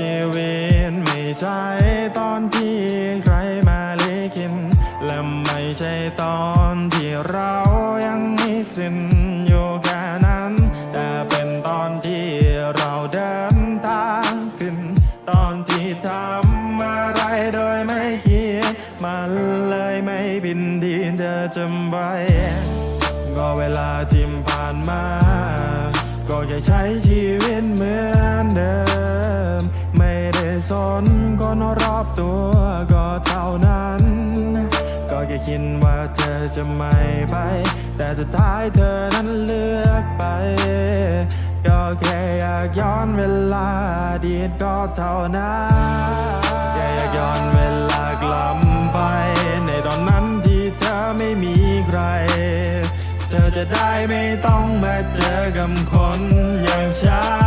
ชีวิไม่ใช่ตอนที่ใครมาลิกิน และไม่ใช่ตอนที่เรายังมีสิ้นอยู่แค่นั้น แต่เป็นตอนที่เราเดินทางขึ้น ตอนที่ทำอะไรโดยไม่คิด มันเลยไม่บินดีเธอจำไว้ก็เวลาทิมผ่านมา ก็จะใช้ชีวิตเหมือนเดิม คนรอบตัวก็เท่านั้น ก็แค่คิดว่าเธอจะไม่ไป แต่สุดท้ายเธอนั้นเลือกไป ก็แค่อยากย้อนเวลาดีก็เท่านั้นแค่อยากย้อนเวลากลับไป ในตอนนั้นที่เธอไม่มีใคร เธอจะได้ไม่ต้องมาเจอกับคนอย่างฉัน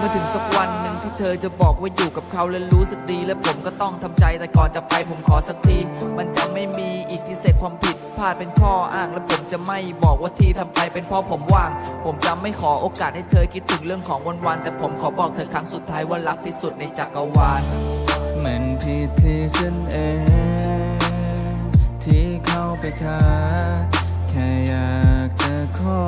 มื่อถึงสักวันหนึ่งที่เธอจะบอกว่าอยู่กับเขาและรู้สึกดี และผมก็ต้องทำใจแต่ก่อนจะไปผมขอสักที มันจะไม่มีอีกที่เศษความผิดพลาดเป็นข้ออ้าง และผมจะไม่บอกว่าที่ทำไปเป็นเพราะผมว่าง ผมจะไม่ขอโอกาสให้เธอคิดถึงเรื่องของวันๆแต่ผมขอบอกเธอครั้งสุดท้ายว่ารักที่สุดในจักรวาลมันผิดที่ฉันเองที่เข้า ไปทาแค่อยากจะขอ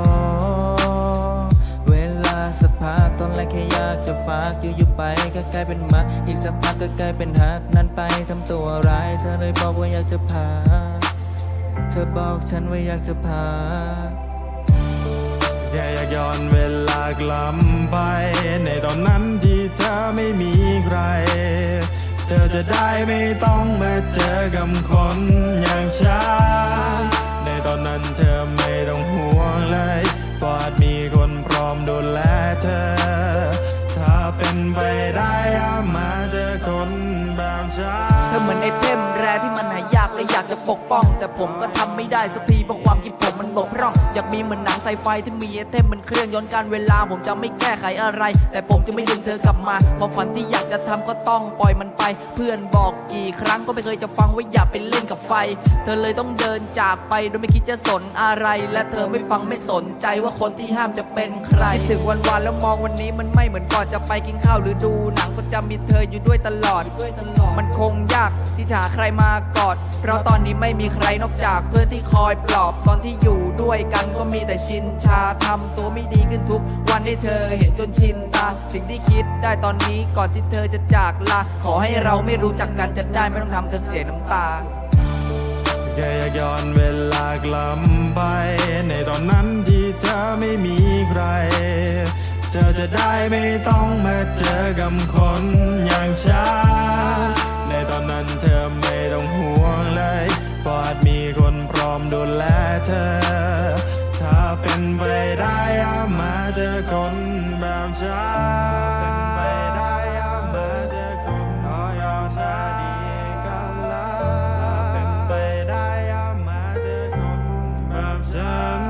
เวลาสักพักตอนแรกแค่อยากจะฝากอยู่อยู่ๆไปก็กลายเป็นมา อีกสักพักก็กลายเป็นหักนั้นไปทำตัวร้ายเธอเลยบอกว่าอยากจะพาเธอบอกฉันว่าอยากจะพาแค่อยากย้อนเวลากลับไปในตอนนั้นที่ จะได้ไม่ต้องมาเจอกับคนอย่างฉัน ในตอนนั้นเธอไม่ต้องห่วงเลยเพราะอาจมีคนพร้อมดูแลเธอ ถ้าเป็นไปได้อย่ามาเจอคนแบบฉัน เธอเหมือนไอเทมแรที่มันหายากและอยากจะปกป้อง แต่ผมก็ทำไม่ได้สักทีเพราะความคิดผมมันบกพร่อง อยากมีเหมือนหนังไซไฟที่มีเทมมันเครื่องย้อนการเวลาผมจะไม่แก้ไขอะไร แต่ผมจะไม่ดึงเธอกลับมาความฝันที่อยากจะทำก็ต้องปล่อยมันไป เพื่อนบอกกี่ครั้งก็ไม่เคยจะฟังว่าอย่าไปเล่นกับไฟ เธอเลยต้องเดินจากไปโดยไม่คิดจะสนอะไร และเธอไม่ฟังไม่สนใจว่าคนที่ห้ามจะเป็นใครถึงวันวานแล้วมองวันนี้มันไม่เหมือนก่อนจะไปกินข้าวหรือดูหนังก็จะมีเธออยู่ด้วยตลอดด้วยตลอด มันคงยากที่จะหาใครมากอด เพราะตอนนี้ไม่มีใครนอกจากเพื่อนที่คอยปลอบตอนที่อยู่ด้วยกันนก็มีแต่ชินชาทำตัวไม่ดีขึ้นทุกวันให้เธอเห็นจนชินตา สิ่งที่คิดได้ตอนนี้ก่อนที่เธอจะจากลา ขอให้เราไม่รู้จักกันจะได้ไม่ต้องทำเธอเสียน้ำตาแค่อยากย้อนเวลากลับไป ในตอนนั้นที่เธอไม่มีใคร เธอจะได้ไม่ต้องมาเจอกับคนอย่างฉัน ไปได้อย่ามาเจอคนแบบฉันเป็นไปได้อย่ามาเจอคนขอยอมชาดีกันละถ้าเป็นไปได้อย่ามาเจอคนแบบฉัน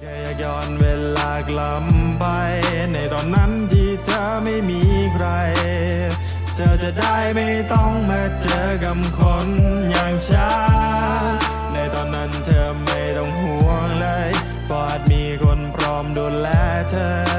แค่อยากย้อนเวลากลับไป ในตอนนั้นที่เธอไม่มีใครเธอจะได้ไม่ต้องมาเจอกับคนอย่างฉันในตอนนั้น เธอไม่ต้องห่วงเลยเพราะอดมีคนพร้อมดูแลเธอ